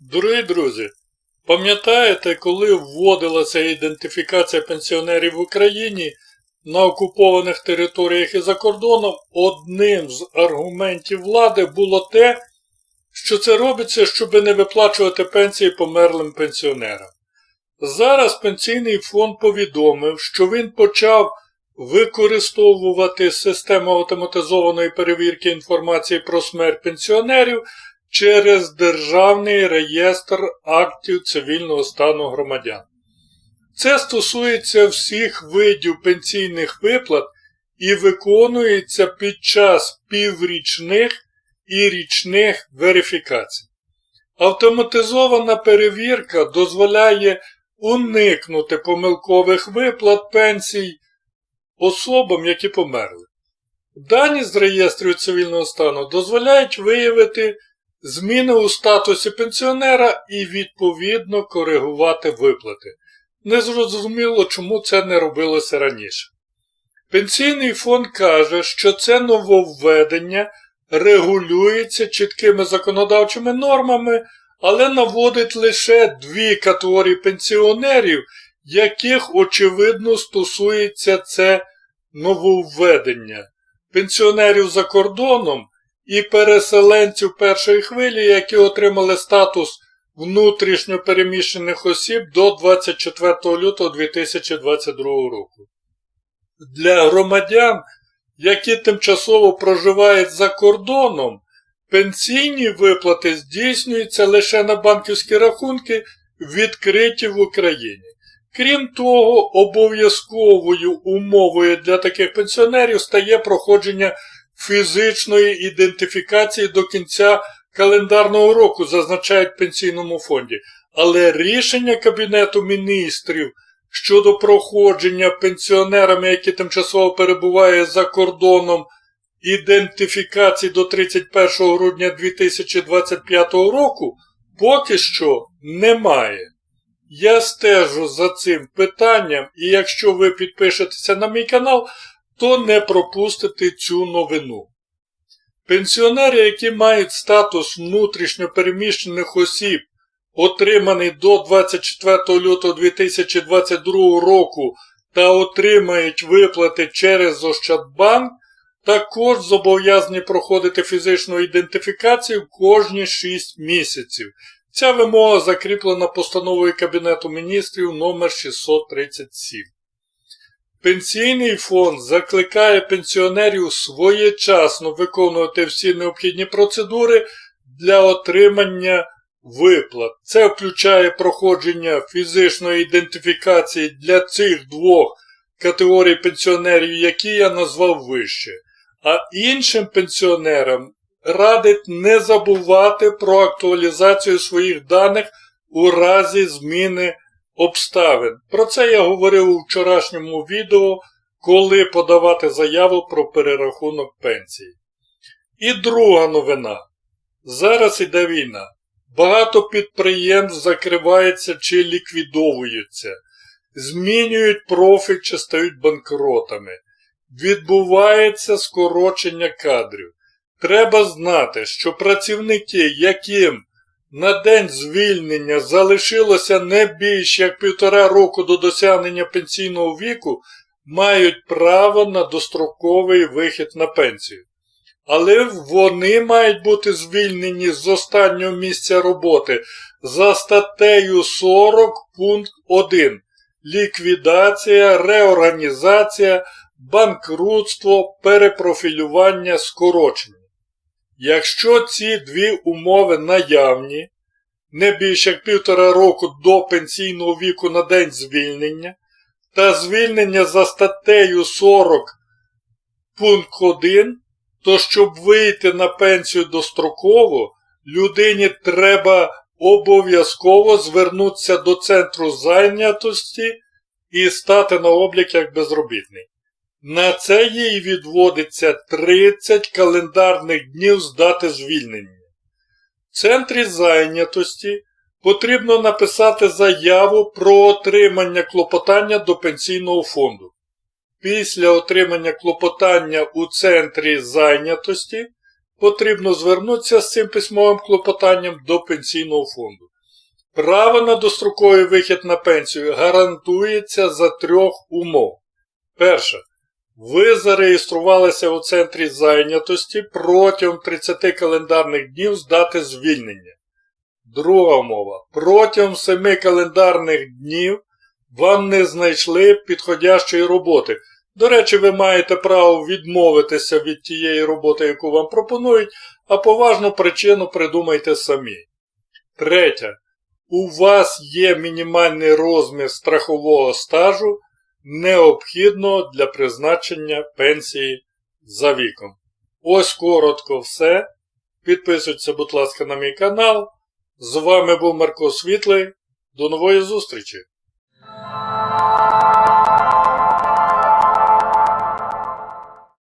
Дорогі друзі, пам'ятаєте, коли вводилася ідентифікація пенсіонерів в Україні на окупованих територіях і за кордоном, одним з аргументів влади було те, що це робиться, щоб не виплачувати пенсії померлим пенсіонерам. Зараз пенсійний фонд повідомив, що він почав використовувати систему автоматизованої перевірки інформації про смерть пенсіонерів через Державний реєстр актів цивільного стану громадян. Це стосується всіх видів пенсійних виплат і виконується під час піврічних і річних верифікацій. Автоматизована перевірка дозволяє уникнути помилкових виплат пенсій особам, які померли. Дані з реєстру цивільного стану дозволяють виявити зміни у статусі пенсіонера і відповідно коригувати виплати. Незрозуміло, чому це не робилося раніше. Пенсійний фонд каже, що це нововведення регулюється чіткими законодавчими нормами, але наводить лише дві категорії пенсіонерів, яких очевидно стосується це нововведення пенсіонерів за кордоном і переселенців першої хвилі, які отримали статус внутрішньо переміщених осіб до 24 лютого 2022 року. Для громадян, які тимчасово проживають за кордоном, пенсійні виплати здійснюються лише на банківські рахунки, відкриті в Україні. Крім того, обов'язковою умовою для таких пенсіонерів стає проходження фізичної ідентифікації до кінця календарного року, зазначають в пенсійному фонді. Але рішення Кабінету міністрів щодо проходження пенсіонерами, які тимчасово перебувають за кордоном ідентифікації до 31 грудня 2025 року, поки що немає. Я стежу за цим питанням, і якщо ви підпишетеся на мій канал, то не пропустите цю новину. Пенсіонери, які мають статус внутрішньопереміщених осіб, отриманий до 24 лютого 2022 року та отримають виплати через Ощадбанк, також зобов'язані проходити фізичну ідентифікацію кожні 6 місяців. Ця вимога закріплена постановою Кабінету міністрів номер 637. Пенсійний фонд закликає пенсіонерів своєчасно виконувати всі необхідні процедури для отримання виплат. Це включає проходження фізичної ідентифікації для цих двох категорій пенсіонерів, які я назвав вище. А іншим пенсіонерам радить не забувати про актуалізацію своїх даних у разі зміни обставин. Про це я говорив у вчорашньому відео, коли подавати заяву про перерахунок пенсії. І друга новина. Зараз іде війна. Багато підприємств закриваються чи ліквідовуються, змінюють профіль чи стають банкротами. Відбувається скорочення кадрів. Треба знати, що працівники, яким на день звільнення залишилося не більш як півтора року до досягнення пенсійного віку, мають право на достроковий вихід на пенсію. Але вони мають бути звільнені з останнього місця роботи за статтею 40 пункт 1 ліквідація, реорганізація, банкрутство, перепрофілювання, скорочення. Якщо ці дві умови наявні, не більше як півтора року до пенсійного віку на день звільнення, та звільнення за статтею 40 пункт 1, то щоб вийти на пенсію достроково, людині треба обов'язково звернутися до центру зайнятості і стати на облік як безробітний. На це їй відводиться 30 календарних днів з дати звільнення. В центрі зайнятості потрібно написати заяву про отримання клопотання до пенсійного фонду. Після отримання клопотання у центрі зайнятості потрібно звернутися з цим письмовим клопотанням до пенсійного фонду. Право на достроковий вихід на пенсію гарантується за трьох умов. Перше. Ви зареєструвалися у центрі зайнятості протягом 30 календарних днів з дати звільнення. Друга умова. Протягом 7 календарних днів вам не знайшли підходящої роботи. До речі, ви маєте право відмовитися від тієї роботи, яку вам пропонують, а поважну причину придумайте самі. Третє. У вас є мінімальний розмір страхового стажу, необхідного для призначення пенсії за віком. Ось коротко все. Підписуйтесь, будь ласка, на мій канал. З вами був Марко Світлий. До нової зустрічі!